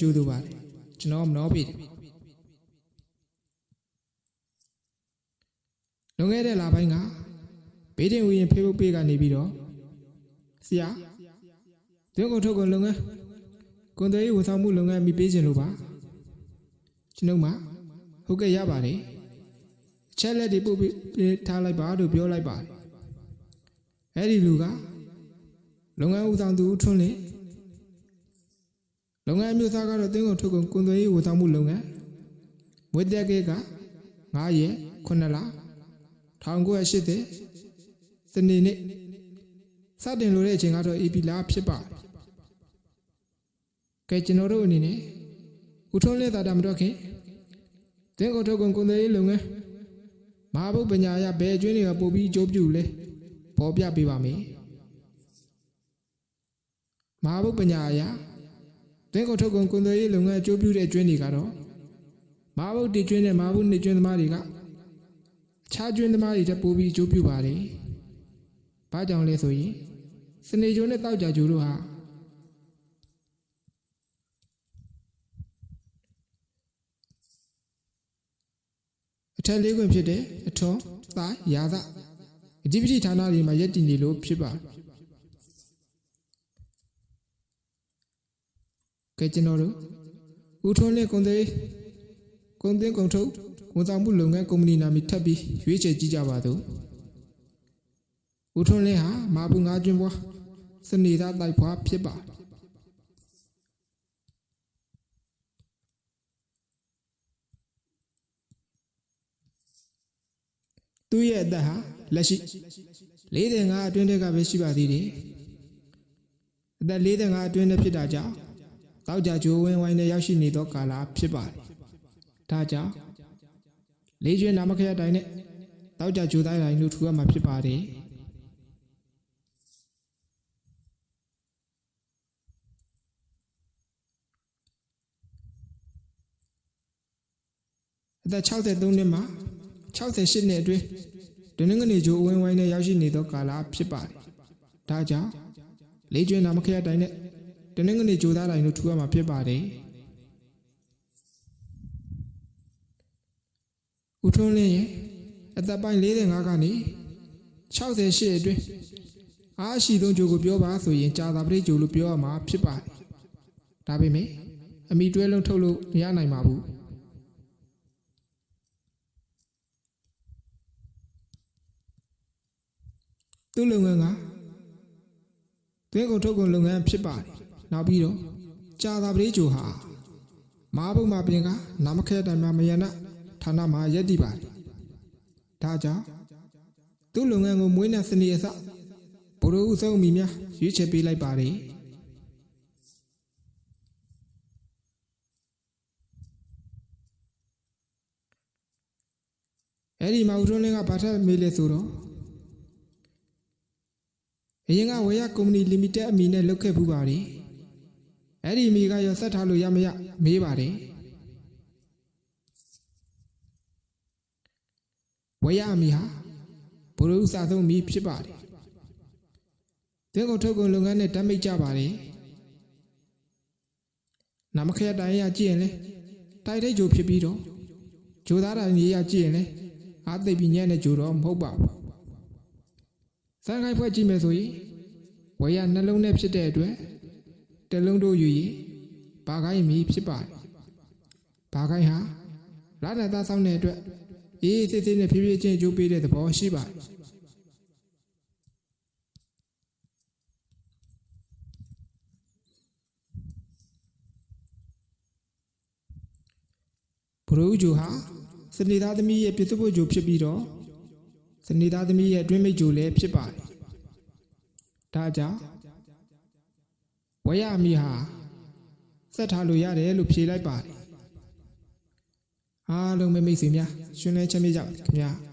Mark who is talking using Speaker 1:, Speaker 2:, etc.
Speaker 1: ကြိုးသူပါတယ်ကျွန်တော်မနှောပြီလွန်ခဲ့တဲ့လပိုင်းကဘေးတင်ဝီရင် Facebook page ကနေပြီးတော့ဆရာသွင်းကုန်ထုတ်ကုန်လုပ်ငန်းကွန်သွေးရေးဝန်ဆောင်မှုလုပ်ငန်းမိပေးခြင်းလို့ပါကျွန်ုပ်မှဟုတ်ကဲ့ရပါတယ်အချက်လက်တွေပို့ပြီးထားလိုက်ပါလို့ပြောလိုက်ပါတယ်အဲ့ဒီလူကလုပ်ငန်းဦးဆောင်သူဦးထွန်းလင်း လုပ်ငန်းအမျိုးသားကတော့တင်းကုန်ထုတ်ကုန်ကွန်သွေးရေးဝန်ဆောင်မှုလုပ်ငန်းဝိတ္တကေက9ရက်9လ1980စနေနေ့စတင်လို့တဲ့အချိန်ကတော့ AP လာဖြစ်ပါတယ်ကဲကျွန်တော်တို့အနေနဲ့ဦးထွန်းလင်းသာတာမတော့ခင်တင်းကုန်ထုတ်ကုန်ကွန်သွေးရေးလုပ်ငန်းမဟာဘုတ်ပညာရဘယ်အကျွင်းတွေကပို့ပြီးအကျိုးပြုလဲပေါ်ပြပေးပါမယ်မဟာဘုတ်ပညာရ သင်္ကုတ်ထုတ်ကုန်ကွန်သွယ်ရေးလုပ်ငန်းအကျိုးပြုတဲ့ကျွင်းတွေကတော့မဟာဘုတ်တီကျွင်းနဲ့မဟာဘုတ်နှစ်ကျွင်းသမားတွေကအခြားကျွင်းသမားတွေတက်ပို့ပြီးအကျိုးပြုပါတယ်။ဘာကြောင့်လဲဆိုရင်စနေကျိုးနဲ့တောက်ကြကျိုးတို့ဟာအထက်လေးခွင်ဖြစ်တဲ့အထွန်းသားရာသအဓိပတိဌာနတွေမှာယက်တည်နေလို့ဖြစ်ပါတယ် ကဲကျွန်တော်တို့ဦးထွန်းနဲ့ကွန်သေးကွန်သင်းကုန်ထုတ်ဝန်ဆောင်မှုလုပ်ငန်းကုမ္ပဏီနာမည်ထပ်ပြီးရွေးချယ်ကြည့်ကြပါစို့ဦးထွန်းလင်းဟာမာဘူးငါးကျွန်းဘွားစနေသားတိုက်ဖွားဖြစ်ပါသူ့ရဲ့အသက်ဟာလက်ရှိ45အတွင်းတက်ကပဲရှိပါသေးတယ်အသက်45အတွင်းနဲ့ဖြစ်တာကြောင့် တောက်ကြဂျိုးဝင်းဝိုင်းနဲ့ရောက်ရှိနေသောကာလဖြစ်ပါတယ်ဒါကြောင့်လေးကျွန်းနာမခရတိုင်းနဲ့တောက်ကြဂျိုးတိုင်းတိုင်းလို့ထူရမှာဖြစ်ပါတယ်အသက်63နှစ်မှာ68နှစ်အတွင်းဒုနင်္ဂနေဂျိုးအဝင်းဝိုင်းနဲ့ရောက်ရှိနေသောကာလဖြစ်ပါတယ်။ဒါကြောင့်လေးကျွန်းနာမခရတိုင်းနဲ့ ဒုနင်္ဂနေဂျိုးသားတိုင်းတို့ထူရမှာဖြစ်ပါတယ်။ဦးထွန်းလင်းရဲ့အသက်ပိုင်း45ကနေ68အတွင်းအားရှိသောဂျိုးကိုပြောပါဆိုရင်ကြာသာပရိဂျိုးလို့ပြောရမှာဖြစ်ပါတယ်။ဒါပေမဲ့အမိတွဲလုံးထုတ်လို့မရနိုင်ပါဘူး။သူ့လုပ်ငန်းကသွင်းကုန်ထုတ်ကုန်လုပ်ငန်းဖြစ်ပါတယ်။ နောက်ပြီးတော့ကြာသာပရိဂျိုဟာမဟာဘုံမှာပြင်ကနာမခဲတိုင်မှာမယနာဌာနမှာရက်တည်ပါတယ်။ဒါကြောင့်သူ့လုပ်ငန်းကိုမွေးနဲ့စနေအစဘိုးတို့ဦးဆုံးအမိများရွေးချယ်ပေးလိုက်ပါတယ်။အဲ့ဒီမှာဦးထွန်းလင်းကဘာထက်မေးလဲဆိုတော့အရင်ကဝေယကုမ္ပဏီလီမိတက်အမည်နဲ့လုပ်ခဲ့ပူပါတယ်။ အဲ့ဒီအမည်ကရောဆက်ထားလို့ရမရမေးပါတယ်။ဝေယအမည်ဟာဘုရုဥစားဆုံးအမည်ဖြစ်ပါတယ်။တင်းကုန်ထုတ်ကုန်လုပ်ငန်းနဲ့တတ်မိတ်ကြပါတယ်။နမခရတိုင်းရကြည့်ရင်လေတိုက်တဲ့ဂျိုဖြစ်ပြီးတော့ဂျိုသားတိုင်းရကြည့်ရင်လေအားသိပ်ပြီးညံ့တဲ့ဂျိုတော့မဟုတ်ပါဘူး။စံခိုင်းဖွဲ့ကြည့်မယ်ဆိုရင်ဝေရနှလုံးနဲ့ဖြစ်တဲ့အတွက် တလုံးတို့ယူရင်ဘာခိုင်းမီဖြစ်ပါတယ်။ဘာခိုင်းဟာလာဒတာဆောင်တဲ့အတွက်အေးအေးဆေးဆေးနဲ့ဖြည်းဖြည်းချင်းကြိုးပေးတဲ့သဘောရှိပါတယ်။ဘရူဂျိုဟာစနေသားသမီးရဲ့ပြစ်ဖို့ဂျိုဖြစ်ပြီးတော့စနေသားသမီးရဲ့အတွင်းမိတ်ဂျိုလည်းဖြစ်ပါတယ်။ဒါကြောင့် ဝရမီဟာဆက်ထားလို့ရတယ်လို့ဖြေလိုက်ပါတယ်အားလုံးမိတ်ဆွေများရှင်လန်းချမ်းမြေ့ကြပါခင်ဗျာ။